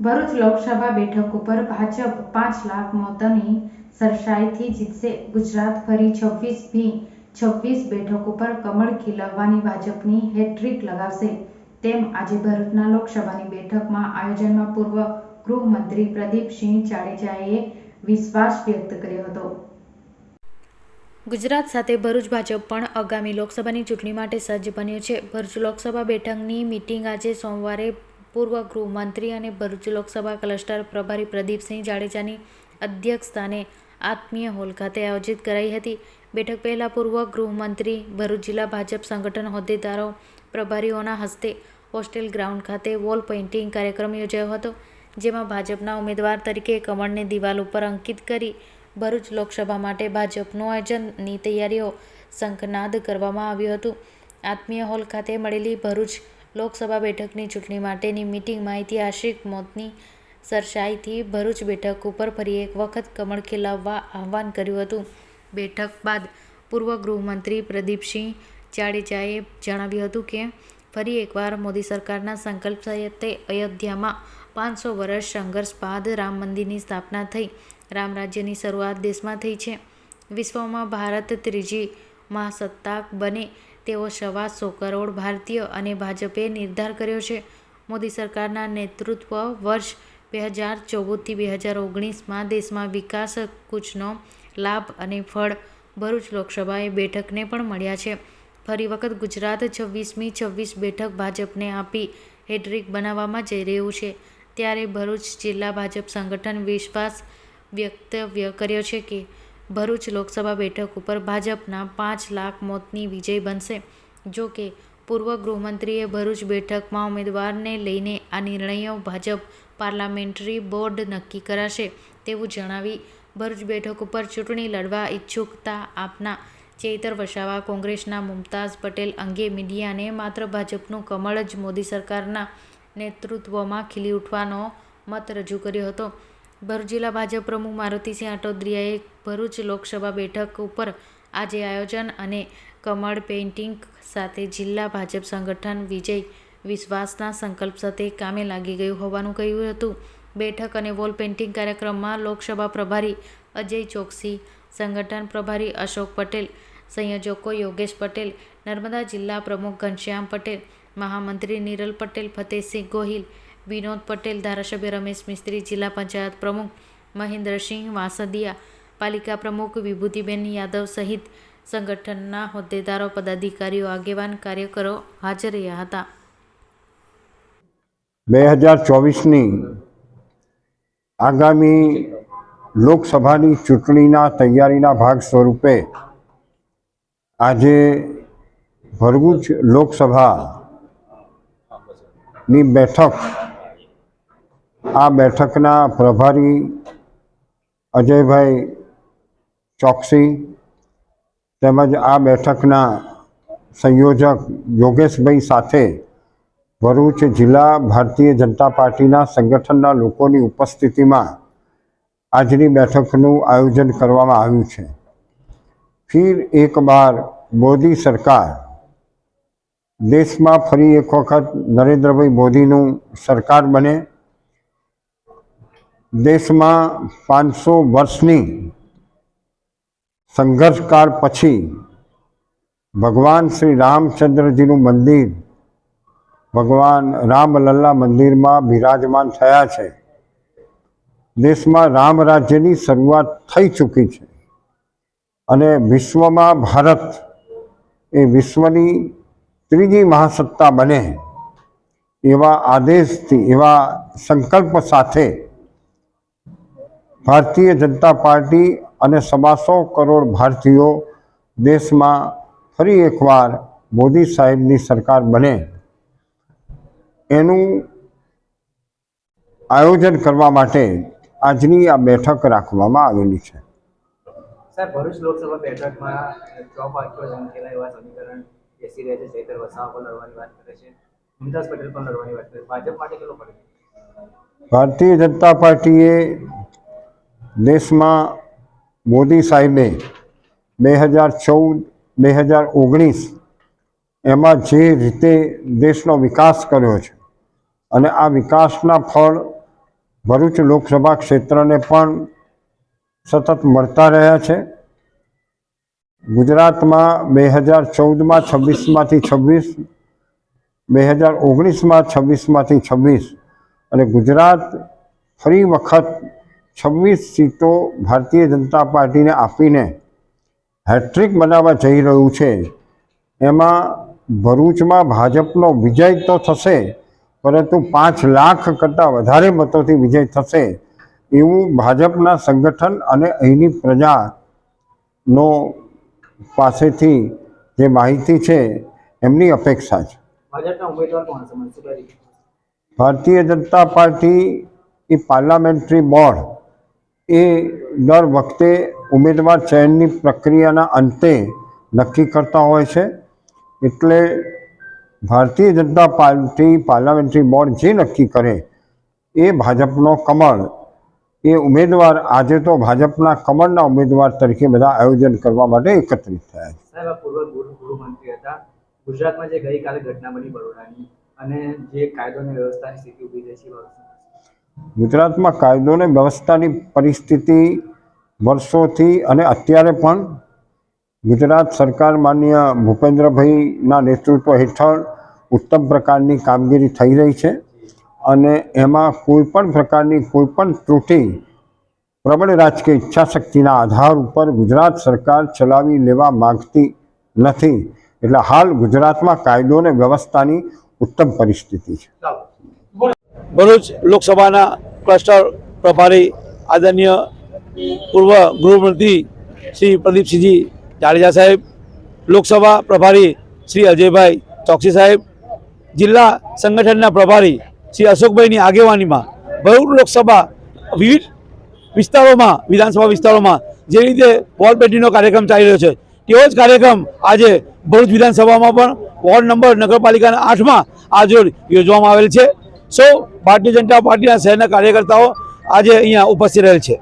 ભરૂચ લોકસભા બેઠક ઉપર ભાજપ પાંચ લાખ મતની સરસાઈથી જીતશે. ગુજરાત ફરી છવ્વીસ ભી છવ્વીસ બેઠક ઉપર કમળ ખીલવવાની ભાજપની હેટ્રિક લગાવશે. તેમ આજે ભરૂચના લોકસભાની બેઠકમાં આયોજનમાં પૂર્વ ગૃહમંત્રી પ્રદીપસિંહ જાડેજાએ વિશ્વાસ વ્યક્ત કર્યો હતો. ગુજરાત સાથે ભરૂચ ભાજપ પણ આગામી લોકસભાની ચૂંટણી માટે સજ્જ બન્યું છે. ભરૂચ લોકસભા બેઠકની મિટિંગ આજે સોમવારે પૂર્વ ગૃહમંત્રી અને ભરૂચ લોકસભા ક્લસ્ટર પ્રભારી પ્રદીપસિંહ જાડેજાની અધ્યક્ષસ્થાને આત્મીય હોલ ખાતે આયોજિત કરાઈ હતી. બેઠક પહેલાં પૂર્વ ગૃહમંત્રી ભરૂચ જિલ્લા ભાજપ સંગઠન હોદ્દેદારો પ્રભારીઓના હસ્તે હોસ્ટેલ ગ્રાઉન્ડ ખાતે વોલ પેઇન્ટિંગ કાર્યક્રમ યોજાયો હતો, જેમાં ભાજપના ઉમેદવાર તરીકે કમળને દિવાલ ઉપર અંકિત કરી ભરૂચ લોકસભા માટે ભાજપનું આયોજનની તૈયારીઓ શંખનાદ કરવામાં આવ્યું હતું. આત્મીય હોલ ખાતે મળેલી ભરૂચ લોકસભા બેઠકની ચૂંટણી માટેની મિટિંગમાં ઐતિહાસિક મોતની સરસાઈથી ભરૂચ બેઠક ઉપર ફરી એક વખત કમળ ખીલાવવા આહવાન કર્યું હતું. બેઠક બાદ પૂર્વ ગૃહમંત્રી પ્રદીપસિંહ જાડેજાએ જણાવ્યું હતું કે, ફરી એકવાર મોદી સરકારના સંકલ્પ સાથે અયોધ્યામાં પાંચસો વર્ષ સંઘર્ષ બાદ રામ મંદિરની સ્થાપના થઈ, રામ રાજ્યની શરૂઆત દેશમાં થઈ છે. વિશ્વમાં ભારત ત્રીજી મહાસત્તાક બને તેવો સવા સો કરોડ ભારતીય અને ભાજપે નિર્ધાર કર્યો છે. મોદી સરકારના નેતૃત્વ વર્ષ બે હજાર ચૌદથી બે હજાર ઓગણીસમાં દેશમાં વિકાસ કૂચનો લાભ અને ફળ ભરૂચ લોકસભાએ બેઠકને પણ મળ્યા છે. ફરી વખત ગુજરાત છવ્વીસમી છવ્વીસ બેઠક ભાજપને આપી હેડ્રિક બનાવવામાં જઈ રહ્યું છે. ત્યારે ભરૂચ જિલ્લા ભાજપ સંગઠન વિશ્વાસ વ્યક્તવ્ય કર્યો છે કે ભરૂચ લોકસભા બેઠક ઉપર ભાજપના પાંચ લાખ મોતની વિજય બનશે. જો કે, પૂર્વ ગૃહમંત્રીએ ભરૂચ બેઠકમાં ઉમેદવારને લઈને આ નિર્ણયો ભાજપ પાર્લામેન્ટરી બોર્ડ નક્કી કરાશે તેવું જણાવી ભરૂચ બેઠક ઉપર ચૂંટણી લડવા ઈચ્છુકતા આપના ચેતર વસાવા કોંગ્રેસના મુમતાઝ પટેલ અંગે મીડિયાને માત્ર ભાજપનું કમળ જ મોદી સરકારના નેતૃત્વમાં ખીલી ઉઠવાનો મત રજૂ કર્યો હતો. ભરૂચ જિલ્લા ભાજપ પ્રમુખ મારુતિસિંહ આટોદરિયાએ ભરૂચ લોકસભા બેઠક ઉપર આજે આયોજન અને કમળ પેઇન્ટિંગ સાથે જિલ્લા ભાજપ સંગઠન વિજય વિશ્વાસના સંકલ્પ સાથે કામે લાગી ગયું હોવાનું કહ્યું હતું. બેઠક અને વોલ પેઇન્ટિંગ કાર્યક્રમમાં લોકસભા પ્રભારી અજય ચોકસી, સંગઠન પ્રભારી અશોક પટેલ, સંયોજકો યોગેશ પટેલ, નર્મદા જિલ્લા પ્રમુખ ઘનશ્યામ પટેલ, મહામંત્રી નિરલ પટેલ, ફતેહસિંહ ગોહિલ વિનોદ પટેલ, ધારાસભ્ય રમેશ મિસ્ત્રી, જિલ્લા પંચાયત પ્રમુખ મહેન્દ્રસિંહ વાસદિયા, પાલિકા પ્રમુખ વિભૂતિબેન યાદવ સહિત સંગઠનના હોદ્દેદારો, પદાધિકારીઓ, આગેવાન કાર્યકરો હાજર રહ્યા હતા. બે હજાર ચોવીસની આગામી લોકસભાની ચૂંટણીના તૈયારીના ભાગ સ્વરૂપે આજે ભરૂચ લોકસભાની બેઠક આ બેઠકના પ્રભારી અજયભાઈ ચોકસી તેમજ આ બેઠકના સંયોજક યોગેશભાઈ સાથે ભરૂચ જિલ્લા ભારતીય જનતા પાર્ટીના સંગઠનના લોકોની ઉપસ્થિતિમાં આજની બેઠકનું આયોજન કરવામાં આવ્યું છે. ફિર એક બાર મોદી સરકાર. દેશમાં ફરી એક વખત નરેન્દ્રભાઈ મોદીનું સરકાર બને. દેશમાં પાંચસો વર્ષની સંઘર્ષકાળ પછી ભગવાન શ્રી રામચંદ્રજીનું મંદિર, ભગવાન રામલલ્લા મંદિરમાં બિરાજમાન થયા છે. દેશમાં રામ રાજ્યની શરૂઆત થઈ ચૂકી છે અને વિશ્વમાં ભારત એ વિશ્વની ત્રીજી મહાસત્તા બને એવા આદેશથી, એવા સંકલ્પ સાથે ભારતીય જનતા પાર્ટી અને સવાસો કરોડ ભારતીયો દેશમાં ફરી એકવાર મોદી સાહેબની સરકાર બને. એનું આયોજન કરવા માટે આજની આ બેઠક રાખવામાં આવેલી છે. સાહેબ ભરૂચ લોકસભા બેઠકમાં છ પાંચસો સંખ્યાના એવા સમીકરણ. બેસી રહ્યા છે ચૈતર વસાવા પણ લડવાની વાત કરે છે મુમતાઝ પટેલ પણ લડવાની વાત કરે છે. ભાજપ માટે કેટલો પડે ભારતીય જનતા પાર્ટીએ દેશમાં મોદી સાહેબે બે હજાર ચૌદ, બે હજાર ઓગણીસ એમાં જે રીતે દેશનો વિકાસ કર્યો છે અને આ વિકાસના ફળ ભરૂચ લોકસભા ક્ષેત્રને પણ સતત મળતા રહ્યા છે. ગુજરાતમાં બે હજાર ચૌદમાં છવ્વીસમાંથી છવ્વીસ, બે હજાર ઓગણીસમાં છવ્વીસમાંથી છવ્વીસ અને ગુજરાત ફરી વખત છવ્વીસ સીટો ભારતીય જનતા પાર્ટીને આપીને હેટ્રિક બનાવવા જઈ રહ્યું છે. એમાં ભરૂચમાં ભાજપનો વિજય તો થશે પરંતુ પાંચ લાખ કરતાં વધારે મતોથી વિજય થશે એવું ભાજપના સંગઠન અને અહીંની પ્રજાનો પાસેથી જે માહિતી છે એમની અપેક્ષા છે. ભારતીય જનતા પાર્ટી એ પાર્લામેન્ટરી બોર્ડ એ દર વખતે ઉમેદવાર ચયનની પ્રક્રિયાના અંતે નક્કી કરતા હોય છે. એટલે ભારતીય જનતા પાર્ટી પાર્લામેન્ટરી બોર્ડ જે નક્કી કરે એ ભાજપનો કમળ. એ ઉમેદવાર આજે તો ભાજપના કમળના ઉમેદવાર તરીકે બધા આયોજન કરવા માટે એકત્રિત થયા છે. ગુજરાતમાં જે ગઈકાલે ઘટના બની બરોડાની અને જે કાયદો અને વ્યવસ્થાની સ્થિતિ ઊભી થઈ છે? ગુજરાતમાં કાયદો અને વ્યવસ્થાની પરિસ્થિતિ વર્ષોથી અને અત્યારે પણ ગુજરાત સરકાર માન્ય ભૂપેન્દ્રભાઈના નેતૃત્વ હેઠળ ઉત્તમ પ્રકારની કામગીરી થઈ રહી છે અને એમાં કોઈ પણ પ્રકારની કોઈ પણ ત્રુટિ પ્રબળ રાજકીય ઈચ્છાશક્તિના આધાર ઉપર ગુજરાત સરકાર ચલાવી લેવા માગતી નથી. એટલે હાલ ગુજરાતમાં કાયદો અને વ્યવસ્થાની ઉત્તમ પરિસ્થિતિ છે. ભરૂચ લોકસભાના ક્લસ્ટર પ્રભારી આદરણીય પૂર્વ ગૃહમંત્રી શ્રી પ્રદીપસિંહજી જાડેજા સાહેબ, લોકસભા પ્રભારી શ્રી અજયભાઈ ચોકસી સાહેબ, જિલ્લા સંગઠનના પ્રભારી શ્રી અશોકભાઈની આગેવાનીમાં ભરૂચ લોકસભા વિવિધ વિસ્તારોમાં, વિધાનસભા વિસ્તારોમાં જે રીતે વોર્ડ પેટીનો કાર્યક્રમ ચાલી રહ્યો છે, તેવો જ કાર્યક્રમ આજે ભરૂચ વિધાનસભામાં પણ વોર્ડ નંબર નગરપાલિકાના આઠમાં આજે યોજવામાં આવેલ છે. સૌ ભારતીય જનતા પાર્ટીના શહેરના કાર્યકર્તાઓ આજે અહીંયા ઉપસ્થિત રહેલ છે.